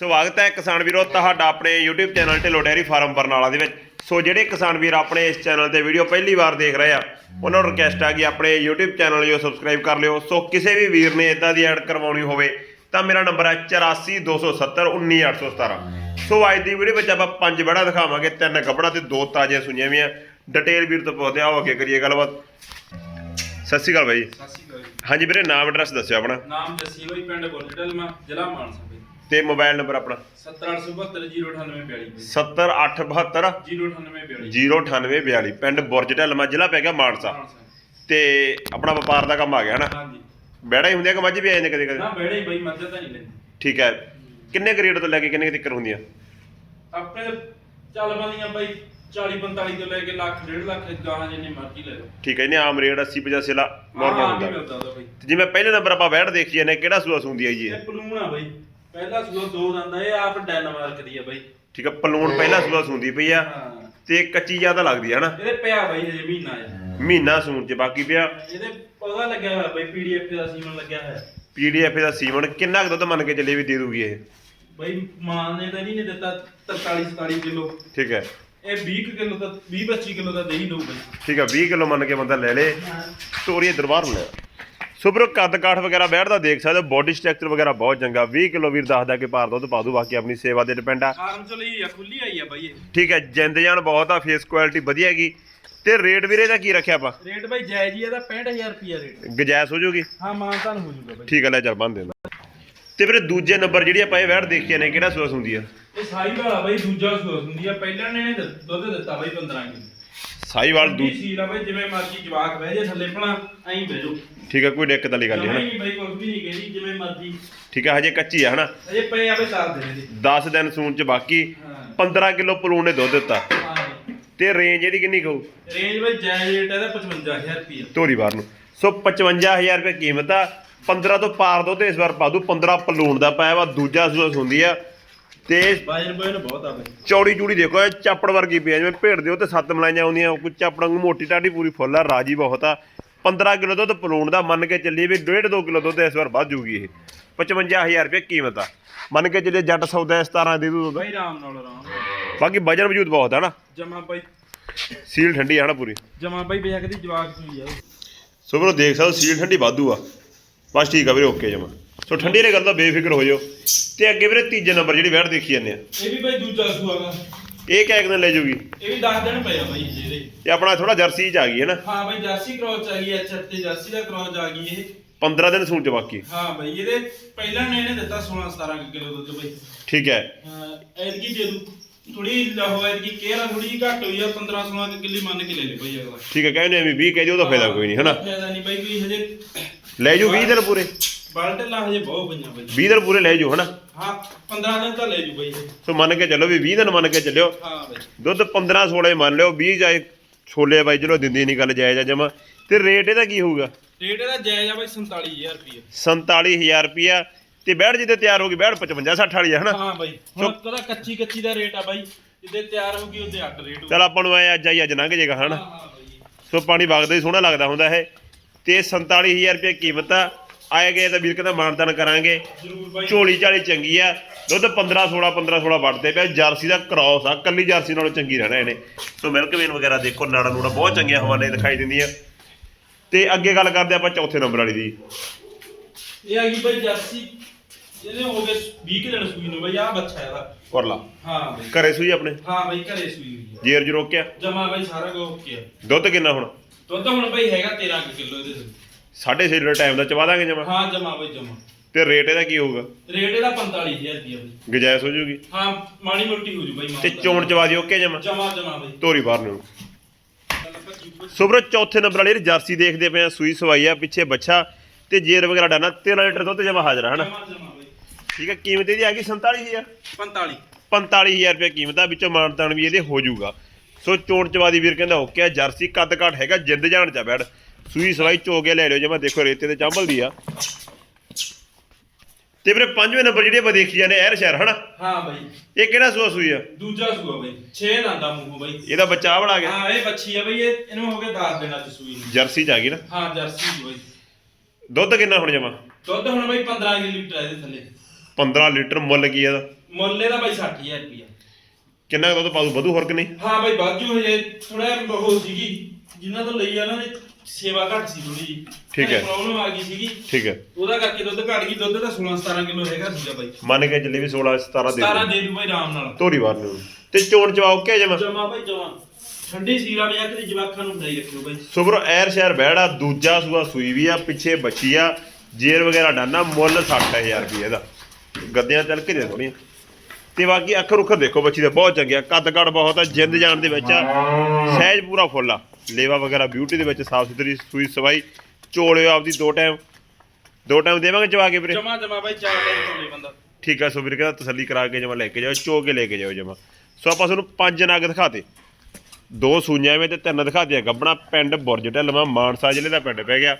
ਸਵਾਗਤ ਹੈ ਕਿਸਾਨ ਵੀਰੋ ਤੁਹਾਡਾ ਆਪਣੇ YouTube channel Dhillon dairy farm Barnala ਦੇ ਵਿੱਚ। ਸੋ ਜਿਹੜੇ ਕਿਸਾਨ ਵੀਰ ਆਪਣੇ ਇਸ ਚੈਨਲ ਤੇ ਵੀਡੀਓ ਪਹਿਲੀ ਵਾਰ ਦੇਖ ਰਹੇ ਆ ਉਹਨਾਂ ਨੂੰ ਰਿਕਵੈਸਟ ਆ ਕਿ ਆਪਣੇ YouTube ਚੈਨਲ ਨੂੰ ਸਬਸਕ੍ਰਾਈਬ ਕਰ ਲਿਓ। ਸੋ ਕਿਸੇ ਵੀ ਵੀਰ ਨੇ ਇਦਾਂ ਦੀ ਐਡ ਕਰਵਾਉਣੀ ਹੋਵੇ ਤਾਂ ਮੇਰਾ ਨੰਬਰ ਹੈ 8427191817 ਸੋ ਅੱਜ ਦੀ ਵੀਡੀਓ ਵਿੱਚ ਆਪਾਂ ਪੰਜ ਬੜਾ ਦਿਖਾਵਾਂਗੇ ਤਿੰਨ ਗੱਬੜਾ ਤੇ ਦੋ ਤਾਜ਼ੀਆਂ ਸੁਣੀਆਂ ਵੀ ਆ ਡਿਟੇਲ ਵੀਰ ਤੋਂ ਪੁੱਛਦੇ ਆਓ ਅੱਗੇ ਕਰੀਏ ਗੱਲਬਾਤ। ਸਤਿ ਸ਼੍ਰੀ ਅਕਾਲ ਬਾਈ। ਸਤਿ ਸ਼੍ਰੀ ਅਕਾਲ। ਹਾਂਜੀ ਵੀਰੇ ਨਾਮ ਐਡਰੈਸ ਦੱਸਿਓ ਆਪਣਾ। ਨਾਮ ਜੱਸੀ ਬਾਈ ਪਿੰਡ ਗੋਲਡਲ ਮਾ ਜ਼ਿਲ੍ਹਾ ਮਾਨਸਾ ਬਾਈ। ਤੇ ਮੋਬਾਈਲ ਨੰਬਰ ਆਪਣਾ? 787209842 70872 09842 09842 ਪਿੰਡ ਬੁਰਜ ਢਲਮਾ ਜ਼ਿਲ੍ਹਾ ਪੈ ਗਿਆ ਮਾਨਸਾ। ਤੇ ਆਪਣਾ ਵਪਾਰ ਦਾ ਕੰਮ ਆ ਗਿਆ ਹਨਾ? ਹਾਂਜੀ। ਬੈੜਾ ਹੀ ਹੁੰਦੀਆਂ ਕਿ ਮੱਝ ਵੀ ਆ ਜਾਂਦੇ ਕਦੇ ਕਦੇ? ਨਾ ਬੈੜੇ ਹੀ ਬਾਈ ਮੱਝ ਤਾਂ ਨਹੀਂ ਲੈਂਦੀ। ਠੀਕ ਹੈ। ਕਿੰਨੇ ਗ੍ਰੇਡ ਤੋਂ ਲੈ ਕੇ ਕਿੰਨੇ ਤੱਕ ਹੁੰਦੀਆਂ? ਆਪਣੇ ਚੱਲ ਬੰਦੀਆਂ ਬਾਈ 40 45 ਤੋਂ ਲੈ ਕੇ ਲੱਖ ਡੇਢ ਲੱਖ ਗਾਹਾਂ ਜਿੰਨੀ ਮਰਜ਼ੀ ਲੈ ਲਓ। ਠੀਕ ਹੈ ਇਹਨੇ ਆਮ ਰੇਟ 80 85 ਲਾ ਨਾਰਮਲ ਹੁੰਦਾ। ਜਿਵੇਂ ਪਹਿਲੇ ਨੰਬਰ ਆਪਾਂ ਬੈੜ ਦੇਖੀ ਜਾਂਦੇ ਕਿਹੜਾ ਸੂਆ ਸੁੰਦੀ ਹੈ ਜੀ ਇਹ? ਇਹ ਪਲੂਣ ਆ ਬਾਈ। ਪਹਿਲਾ ਸੂਆ ਦੋ ਦੰਦਾ ਇਹ ਆਪ ਡੈਨਮਾਰਕ ਦੀ ਆ ਬਾਈ। ਠੀਕ ਹੈ ਪਲੂਣ ਪਹਿਲਾ ਸੂਆ ਸੁੰਦੀ ਪਈ ਆ ਹਾਂ। ਤੇ ਕੱਚੀ ਜ਼ਿਆਦਾ ਲੱਗਦੀ ਹੈ ਹਨਾ? ਇਹਦੇ ਪਿਆ ਬਾਈ ਹਜੇ ਮਹੀਨਾ ਆ ਮਹੀਨਾ ਸੂਣ ਚ ਬਾਕੀ ਪਿਆ। ਇਹਦੇ ਉਹਦਾ ਲੱਗਿਆ ਹੋਇਆ ਬਾਈ ਪੀਡੀਐਫ ਦਾ ਸੀਮਨ ਲੱਗਿਆ ਹੋਇਆ। ਪੀਡੀਐਫ ਦਾ ਸੀਮਨ ਕਿੰਨਾ ਕੁ ਦੁੱਧ ਮੰਨ ਕੇ ਚੱਲੇ ਵੀ ਦੇ ਦੂਗੀ ਇਹ? ਬਾਈ ਮਾਂ ਨੇ ਤਾਂ ਨਹੀਂ ਨੇ ਦਿੱਤਾ 43 47 ਕਿਲੋ। ਠੀਕ ਹੈ। ਇਹ 20 ਕੁ ਕਿਲੋ ਦਾ 20 25 ਕਿਲੋ ਦਾ ਦਹੀਂ ਦਊ ਬਾਈ। ਠੀਕ ਹੈ 20 ਕਿਲੋ ਮੰਨ ਕੇ ਬੰਦਾ ਲੈ ਲੇ। ਤੋਰੀਏ ਦਰਬਾਰ ਨੂੰ ਲੈ ਸੁਬਰੋ ਕੱਦ ਕਾਠ ਵਗੈਰਾ ਬੈਠਦਾ ਦੇਖ ਸਕਦੇ ਹੋ ਬੋਡੀ ਸਟਰਕਚਰ ਵਗੈਰਾ ਬਹੁਤ ਚੰਗਾ। 20 ਕਿਲੋ ਵੀਰ ਦੱਸਦਾ ਕਿ ਭਾਰ ਦੁੱਧ ਪਾ ਦੂ ਬਾਕੀ ਆਪਣੀ ਸੇਵਾ ਤੇ ਡਿਪੈਂਡ ਆ। ਫਾਰਮ ਚ ਲਈ ਆ ਖੁੱਲੀ ਆਈ ਆ ਬਾਈ ਇਹ। ਠੀਕ ਹੈ ਜਿੰਦ ਜਾਨ ਬਹੁਤ ਆ ਫੇਸ ਕੁਆਲਿਟੀ ਵਧੀਆ ਹੈਗੀ। ਤੇ ਰੇਟ ਵੀਰੇ ਦਾ ਕੀ ਰੱਖਿਆ ਆਪਾਂ? ਰੇਟ ਬਾਈ ਜਾਇਜ਼ ਹੀ ਇਹਦਾ 65000 ਰੁਪਿਆ ਰੇਟ ਗਜੈਸ ਹੋ ਜੂਗੀ? ਹਾਂ ਮਾਨਤਾਨ ਹੋ ਜੂਗਾ ਬਾਈ। ਠੀਕ ਹੈ ਲੈ ਚੱਲ ਬੰਨ ਦੇਣਾ ਤੇ ਵੀਰੇ ਦੂਜੇ ਨੰਬਰ ਜਿਹੜੀ ਆਪਾਂ ਇਹ ਵੈੜ ਦੇਖੀਆਂ ਨੇ ਕਿਹੜਾ ਸੋਸ ਹੁੰਦੀ ਆ? ਇਹ ਸਾਈ ਵਾਲਾ ਬਾਈ ਦੂਜਾ ਸੋਸ ਹੁੰਦੀ ਆ। ਪਹਿਲਾਂ ਨੇ ਇਹਨੇ ਦੁੱਧ ਦਿੱਤਾ ਬਾਈ 15 ਕਿਲੋ। ਸਾਈਵਾਲ ਦੂ ਦੂਜੀ ਸੀਲ ਆ ਬਾਈ ਜਿਵੇਂ ਮਰਜ਼ੀ ਜਵਾਕ ਬਹਿ ਜੇ ਥੱਲੇ ਭਲਾ ਐਂ ਬਹਿ ਜਾਓ। ਠੀਕ ਹੈ ਕੋਈ ਦਿੱਕਤ ਵਾਲੀ ਗੱਲ ਨਹੀਂ ਹਨਾ? ਹੀ ਬਾਈ ਕੁਝ ਵੀ ਨਹੀਂ ਕਹਿੰਦੀ ਜਿਵੇਂ ਮਰਜ਼ੀ। ਠੀਕ ਹੈ ਹਜੇ ਕੱਚੀ ਆ ਹਨਾ? ਅਜੇ ਪਏ ਆ ਬਾਈ ਸਾਥ ਦੇ ਦੇ 10 ਦਿਨ ਸੂਣ ਚ ਬਾਕੀ ਹਾਂ। 15 ਕਿਲੋ ਪਲੂਣ ਨੇ ਦੁੱਧ ਦਿੱਤਾ। ਹਾਂ। ਤੇ ਰੇਂਜ ਇਹਦੀ ਕਿੰਨੀ ਕਹੂ ਰੇਂਜ ਬਾਈ ਜਾਇਜ਼ ਰੇਟ ਇਹਦਾ 55000 ਰੁਪਿਆ ਧੋਰੀ ਬਾਰ ਨੂੰ। ਸੋ 55000 ਰੁਪਏ ਕੀਮਤ ਆ। 15 ਤੋਂ ਪਾਰ ਦੁੱਧ ਇਸ ਵਾਰ ਪਾ ਦੂ 15 ਪਲੂਣ ਦਾ ਪਾਇਆ ਵਾ ਦੂਜਾ ਸੂਸ ਹੁੰਦੀ ਆ। ਤੇ ਬਾਜਨ ਬਾਈ ਨੂੰ ਬਹੁਤ ਆ ਬਾਈ। ਚੌੜੀ ਚੂੜੀ ਦੇਖੋ ਇਹ ਚਾਪੜ ਵਰਗੀ ਪਈ ਆ ਜਿਵੇਂ ਭੇਡ ਦਿਓ ਤੇ ਸੱਤ ਮਲਾਈਆਂ ਆਉਂਦੀਆਂ ਕੋਈ ਚਾਪੜਾਂ ਨੂੰ ਮੋਟੀ ਟਾਡੀ ਪੂਰੀ ਫੁੱਲ ਆ ਰਾਜੀ ਬਹੁਤ ਆ। 15 ਕਿਲੋ ਦੁੱਧ ਪਲੂਣ ਦਾ ਮੰਨ ਕੇ ਚੱਲੀਏ ਵੀ 1.5 2 ਕਿਲੋ ਦੁੱਧ ਇਸ ਵਾਰ ਵੱਧ ਜੂਗੀ ਇਹ। 55000 ਰੁਪਏ ਕੀਮਤ ਆ। ਮੰਨ ਕੇ ਚੱਲੀਏ ਜੱਟ ਸੌਦਾ 17 ਦੇ ਦੂ ਦੁੱਧ। ਬਾਈ ਰਾਮ ਨਾਲ ਰਾਮ ਬਾਕੀ ਵਜਨ ਵਜੂਦ ਬਹੁਤ ਆ ਨਾ। ਜਮਾ ਬਾਈ ਸੀਲ ਠੰਡੀ ਆ ਨਾ ਪੂਰੀ। ਜਮਾ ਬਾਈ ਬੇਸ਼ੱਕ ਦੀ ਜਵਾਕ ਸੂਈ ਆ। ਸੋ ਵੀਰੋ ਦੇਖ ਸਕਦੇ ਹੋ ਸੀਲ ਠੰਡੀ ਵਾਧੂ ਆ। ਬਸ ਠੀਕ ਆ ਵੀਰੇ ਓਕੇ ਜਮਾ। ਸੋ ਠੰਡੀ ਨੇ ਗੱਲ ਦਾ ਬੇਫਿਕਰ ਹੋ ਜਾਓ ਤੇ ਅੱਗੇ ਵੀਰੇ ਤੀਜੇ ਨੰਬਰ ਜਿਹੜੀ ਵੈਟ ਦੇਖੀ ਜਾਂਦੇ ਆ। ਇਹ ਵੀ ਬਾਈ ਦੂਜਾ ਸੂਆਗਾ ਇਹ ਇੱਕ ਦਿਨ ਲੈ ਜੂਗੀ ਇਹ ਵੀ 10 ਦਿਨ ਪਏ ਆ ਬਾਈ ਜਿਹਦੇ ਤੇ ਆਪਣਾ ਥੋੜਾ ਜਰਸੀ ਚ ਆ ਗਈ ਹੈ ਨਾ? ਹਾਂ ਬਾਈ ਜਰਸੀ ਕ੍ਰੋਚ ਆ ਗਈ ਐਚ ਤੇ ਜਰਸੀ ਦਾ ਕ੍ਰੋਚ ਆ ਗਈ ਇਹ। 15 ਦਿਨ ਸੂਣ ਚ ਬਾਕੀ। ਹਾਂ ਬਾਈ ਇਹਦੇ ਪਹਿਲਾਂ ਨੇ ਇਹਨੇ ਦਿੱਤਾ 16 17 ਕਿਲੋ ਦੁੱਧ ਬਾਈ। ਠੀਕ ਹੈ। ਹਾਂ ਐਤਕੀ ਦੇ ਦੂ। ਥੋੜੀ ਲਹੋ ਐਤਕੀ ਕੇਅਰ ਥੋੜੀ ਜਿਹੀ ਘੱਟ ਹੋਈ ਆ 15 16 ਕਿੱਲੀ ਮੰਨ ਕੇ ਲੈ ਲੈ ਬਾਈ ਅਗਲਾ। ਠੀਕ ਹੈ ਕਹਿੰਦੇ ਐਵੇਂ 20 ਕਹਿ ਦਿਓ ਉਹਦਾ ਫਾਇਦਾ ਕੋਈ ਨਹੀਂ ਹਨਾ ਫਾਇਦਾ ਨਹੀਂ ਬਾਈ ਕੋਈ ਹਜੇ ਲੈ ਜੂ 20 ਦਿਨ ਪੂਰੇ। ਬਲਟ ਲਾ ਹਜੇ ਬਹੁਤ ਪਈਆਂ ਬਾਈ। 20 ਦਿਨ ਪੂਰੇ ਲੈ ਜੂ ਹਨਾ? ਹਾਂ 15 ਦਿਨ ਤਾਂ ਲੈ ਜੂ ਬਾਈ ਇਹ। ਸੋ ਮੰਨ ਕੇ ਚੱਲੋ ਵੀ 20 ਦਿਨ ਮੰਨ ਕੇ ਚੱਲਿਓ। ਹਾਂ ਬਾਈ। ਦੁੱਧ 15 16 ਮੰਨ ਲਿਓ 20 ਜਾਏ ਛੋਲੇ ਬਾਈ ਚਲੋ ਦਿੰਦੀ ਨਹੀਂ ਗੱਲ ਜਾਇਜ਼ ਆ ਜਮਾ। ਤੇ ਰੇਟ ਇਹਦਾ ਕੀ ਹੋਊਗਾ? ਰੇਟ ਇਹਦਾ ਜਾਇਜ਼ ਆ ਬਾਈ 47000 ਰੁਪਏ 47000 ਰੁਪਿਆ ਤੇ ਬੈੜ ਜਿੱਦੇ ਤਿਆਰ ਹੋ ਗਈ ਬੈੜ 55 60 ਵਾਲੀ ਆ ਹਨਾ? ਹਾਂ ਬਾਈ ਹੁਣ ਉਹਦਾ ਕੱਚੀ ਕੱਚੀ ਦਾ ਰੇਟ ਆ ਬਾਈ ਜਿੱਦੇ ਤਿਆਰ ਹੋਊਗੀ ਉਹਦੇ ਅੱਡ ਰੇਟ ਚਲ ਆਪਾਂ ਨੂੰ ਐ ਅੱਜ ਆਈ ਅੱਜ ਲੰਘ ਜਾਏਗਾ ਹਨਾ? ਹਾਂ ਬਾਈ। ਸੋ ਪਾਣੀ ਵਗਦਾ ਹੀ ਸੋਹਣਾ ਲੱਗਦਾ ਹੁੰਦਾ ਇਹ। ਤੇ 47000 ਰੁਪਏ ਕੀਮਤ ਆ। ਆਏ ਗਏ ਤਾਂ ਵੀਰ ਕਹਿੰਦਾ ਮਾਨਤਾਨ ਕਰਾਂਗੇ। ਝੋਲੀ ਝਾਲੀ ਚੰਗੀ ਆ। ਦੁੱਧ 15 16 15 16 ਵੱਟਦੇ ਪਿਆ ਜਰਸੀ ਦਾ ਕ੍ਰਾਸ ਆ ਕੱਲੀ ਜਰਸੀ ਨਾਲੋਂ ਚੰਗੀ ਰਹਿਣਾ ਇਹਨੇ। ਸੋ ਮਿਲਕ ਵੇਨ ਵਗੈਰਾ ਦੇਖੋ ਨਾੜਾ ਨੂੜਾ ਬਹੁਤ ਚੰਗੀਆਂ ਹਵਾਨੇ ਦਿਖਾਈ ਦਿੰਦੀਆਂ। ਤੇ ਅੱਗੇ ਗੱਲ ਕਰਦੇ ਆਪਾਂ ਚੌਥੇ ਨੰਬਰ ਵਾਲੀ ਦੀ। ਇਹ ਆ ਗਈ ਬਾਈ ਜਰਸੀ। ਇਹਦੇ ਹੋ ਗਏ 20 ਕੁ ਦਿਨ ਸੂਈ ਨੂੰ ਬਾਈ ਆ ਬੱਚਾ ਇਹਦਾ। ਕਰ ਲਾ। ਹਾਂ ਬਾਈ। ਘਰੇ ਸੂਈ ਆਪਣੇ? ਹਾਂ ਬਾਈ ਘਰੇ ਸੂਈ ਹੋਈ ਆ। ਜੇਰ ਜਮਾ ਬਾਈ ਸਾਰਾ ਕੁਝ ਓਕੇ ਆ ਦੁੱਧ ਕਿੰਨਾ ਹੁਣ? ਦੁੱਧ ਹੁਣ ਬਾਈ ਹੈਗਾ 13 ਕਿਲੋ ਇਹਦੇ ਤੇ। 6.5 ਲੀਟਰ ਟਾਈਮ ਦਾ ਚਵਾ ਦਾਂਗੇ ਜਮਾ। ਹਾਂ ਜਮਾ ਬਾਈ ਜਮਾ। ਤੇ ਰੇਟ ਇਹਦਾ ਕੀ ਹੋਊਗਾ? ਰੇਟ ਇਹਦਾ 45000 ਰੁਪਏ ਬਾਈ। ਗਜਾਇਸ ਹੋ ਜੂਗੀ? ਹਾਂ ਮਾੜੀ ਮੋਟੀ ਹੋ ਜੂ ਬਾਈ ਤੇ ਚੋਣ ਚਵਾ ਦਿਓ ਓਕੇ ਜਮਾ? ਜਮਾ ਜਮਾ ਬਾਈ। ਤੋਰੀ ਬਾਹਰ ਨੂੰ। ਸੁਬਰ ਚੌਥੇ ਨੰਬਰ ਵਾਲੀ ਜਰਸੀ ਦੇਖਦੇ ਪਏ ਆ ਸੂਈ ਸਵਾਈ ਆ ਪਿੱਛੇ ਬੱਚਾ ਤੇ ਜੇਰ ਵਗੈਰਾ ਡਾਣਾ 13 ਲੀਟਰ ਦੁੱਧ ਜਮਾ ਹਾਜ਼ਰ ਆ ਹਨਾ? ਠੀਕ ਹੈ ਕੀਮਤ ਇਹਦੀ ਆ ਗਈ 47000 45 45000 ਰੁਪਏ ਕੀਮਤ ਆ ਵਿੱਚੋਂ ਮਾਨਤਾਨ ਵੀ ਇਹਦੇ ਹੋ ਜਾਊਗਾ ਸੋ ਚੋਣ ਚਵਾਦੀ ਵੀਰ ਕਹਿੰਦਾ ਓਕੇ ਆ ਜਰਸੀ ਕੱਦ ਘੱਟ ਹੈਗਾ ਜਿੰਦ ਜਾਣ ਚ ਬੈੜ ਸੂਈ ਸਵਾਈ ਚੋ ਕੇ ਲੈ ਲਿਓ ਜਿਵੇਂ ਦੇਖੋ ਰੇਤੇ ਤੇ ਚਾਂਬਲਦੀ ਆ। ਤੇ ਵੀਰੇ ਪੰਜਵੇਂ ਨੰਬਰ ਜਿਹੜੇ ਆਪਾਂ ਦੇਖੀ ਜਾਂਦੇ ਐਰ ਸ਼ਹਿਰ ਹਨਾ? ਹਾਂ ਬਾਈ। ਇਹ ਕਿਹੜਾ ਸੂਆ ਸੂਈ ਆ? ਦੂਜਾ ਸੂਆ ਬਾਈ। 6 ਦੰਦਾ ਮੂੰਹ ਬਾਈ। ਇਹਦਾ ਬੱਚਾ ਬਣਾ ਗਿਆ। ਹਾਂ ਇਹ ਬੱਚੀ ਆ ਬਈ ਇਹ ਇਹਨੂੰ ਹੋ ਗਏ 10 ਦਿਨਾਂ ਚ ਸੂਈ ਨੂੰ। ਜਰਸੀ ਚ ਆ ਗਈ ਨਾ? ਹਾਂ ਜਰਸੀ ਦੀ ਬਈ। ਦੁੱਧ ਕਿੰਨਾ ਹੁਣ ਜਮਾ? ਦੁੱਧ ਹੁਣ ਬਈ 15 ਲੀਟਰ ਇਹਦੇ ਥੱਲੇ। 15 ਲੀਟਰ ਮੁੱਲ ਕੀ ਇਹਦਾ? ਮੁੱਲੇ ਦਾ ਬਾਈ 60000 ਰੁਪਿਆ ਕਿੰਨਾ ਦੁੱਧ ਪਾਉ ਵਧੂ ਹੋਰ ਕਿ ਨਹੀਂ? ਹਾਂ ਬਾਈ ਬਾਜੂ ਹਜੇ ਥੋੜਾ ਉਹ ਸੀਗੀ। ਜਿਨ੍ਹਾਂ ਤੋਂ ਲਈ ਆ ਉਹਨਾਂ ਨੇ ਸੇਵਾ ਘੱਟ ਸੀ ਥੋੜੀ ਜੀ ਠੀਕ ਹੈ। ਪ੍ਰੋਬਲਮ ਆ ਗਈ ਸੀਗੀ। ਠੀਕ ਹੈ। ਉਹਦਾ ਕਰਕੇ ਦੁੱਧ ਘਟ ਗਈ ਦੁੱਧ ਤਾਂ 16 17 ਕਿਲੋ ਹੈਗਾ ਸੀਗਾ ਬਾਈ। ਮੰਨ ਕੇ ਚੱਲੇ ਵੀ 16 17 ਦੇ 17 ਦਿਓ। ਦੇ ਦੂ ਬਾਈ ਆਰਾਮ ਨਾਲ। ਧੋਰੀ ਵਾਰ ਨੂੰ ਤੇ ਚੋਣ ਚਵਾਓ ਕਿ ਜਮਾ? ਜਮਾ ਬਾਈ ਜਮਾ। ਠੰਡੀ ਸੀਰਾ ਵੀ ਆ ਕਿ ਜਵਾਖਾਂ ਨੂੰ ਬਣਾਈ ਰੱਖਿਓ ਬਾਈ। ਸੁਬਰ ਐਰ ਸ਼ਹਿਰ ਬਹਿੜਾ ਦੂਜਾ ਸੂਆ ਸੂਈ ਵੀ ਆ ਪਿੱਛੇ ਬੱਚੀ ਆ। ਜੇਰ ਵਗੈਰਾ ਡਾਨਾ ਮੁੱਲ 60000 ਰੁਪਏ ਦਾ। ਗੱਦਿਆਂ ਚੱਲ ਕੇ ਦੇ ਥੋੜੀਆਂ ਤੇ ਬਾਕੀ ਅੱਖਰ ਉੱਖਰ ਦੇਖੋ ਬੱਚੀ ਦੇ ਬਹੁਤ ਚੰਗਿਆ ਕੱਦ ਕੱਦ ਬਹੁਤ ਆ ਜਿੰਦ ਜਾਣ ਦੇ ਵਿੱਚ ਆ। ਸਹਿਜ ਪੂਰਾ ਫੁੱਲ ਆ। ਲੇਵਾ ਵਗੈਰਾ ਬਿਊਟੀ ਦੇ ਵਿੱਚ ਸਾਫ਼ ਸੁਥਰੀ ਸੂਈ ਸਵਾਈ ਚੋਲਿਓ ਆਪਦੀ ਦੋ ਟਾਈਮ ਦੋ ਟਾਈਮ ਦੇਵਾਂਗੇ ਚਵਾ ਕੇ ਵੀਰੇ? ਜਮਾ ਜਮਾ ਬਾਈ ਚਾਰ ਟਾਈਮ ਤੋਂ ਬੰਦਾ। ਠੀਕ ਆ ਸੋ ਵੀਰੇ ਕਹਿੰਦਾ ਤਸੱਲੀ ਕਰਾ ਕੇ ਜਮਾ ਲੈ ਕੇ ਜਾਓ ਚੋ ਕੇ ਲੈ ਕੇ ਜਾਓ ਜਮਾ। ਸੋ ਆਪਾਂ ਤੁਹਾਨੂੰ ਪੰਜ ਨਗ ਦਿਖਾਤੇ। ਦੋ ਸੂਈਆਂ ਐਵੇਂ ਤੇ ਤਿੰਨ ਦਿਖਾਤੀਆਂ ਗੱਬਣਾ ਪਿੰਡ ਬੁਰਜ ਢਲਵਾ ਮਾਨਸਾ ਜ਼ਿਲ੍ਹੇ ਦਾ ਪਿੰਡ ਪੈ ਗਿਆ।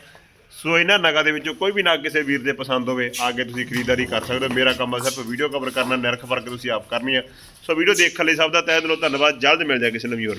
ਸੋ ਇਹਨਾਂ ਨਗਾਂ ਦੇ ਵਿੱਚੋਂ ਕੋਈ ਵੀ ਨਗ ਕਿਸੇ ਵੀਰ ਦੇ ਪਸੰਦ ਹੋਵੇ ਆ ਕੇ ਤੁਸੀਂ ਖਰੀਦਦਾਰੀ ਕਰ ਸਕਦੇ ਹੋ। ਮੇਰਾ ਕੰਮ ਹੈ ਸਿਰਫ ਵੀਡੀਓ ਕਵਰ ਕਰਨਾ ਨਿਰਖ ਫ਼ਰਕ ਤੁਸੀਂ ਆਪ ਕਰਨੀ ਆ। ਸੋ ਵੀਡੀਓ ਦੇਖਣ ਲਈ ਸਭ ਦਾ ਤਹਿ ਦਿਲੋਂ ਧੰਨਵਾਦ ਜਲਦ ਮਿਲ ਜਾ ਕਿਸੇ ਨਵੀਂ ਹੋਰ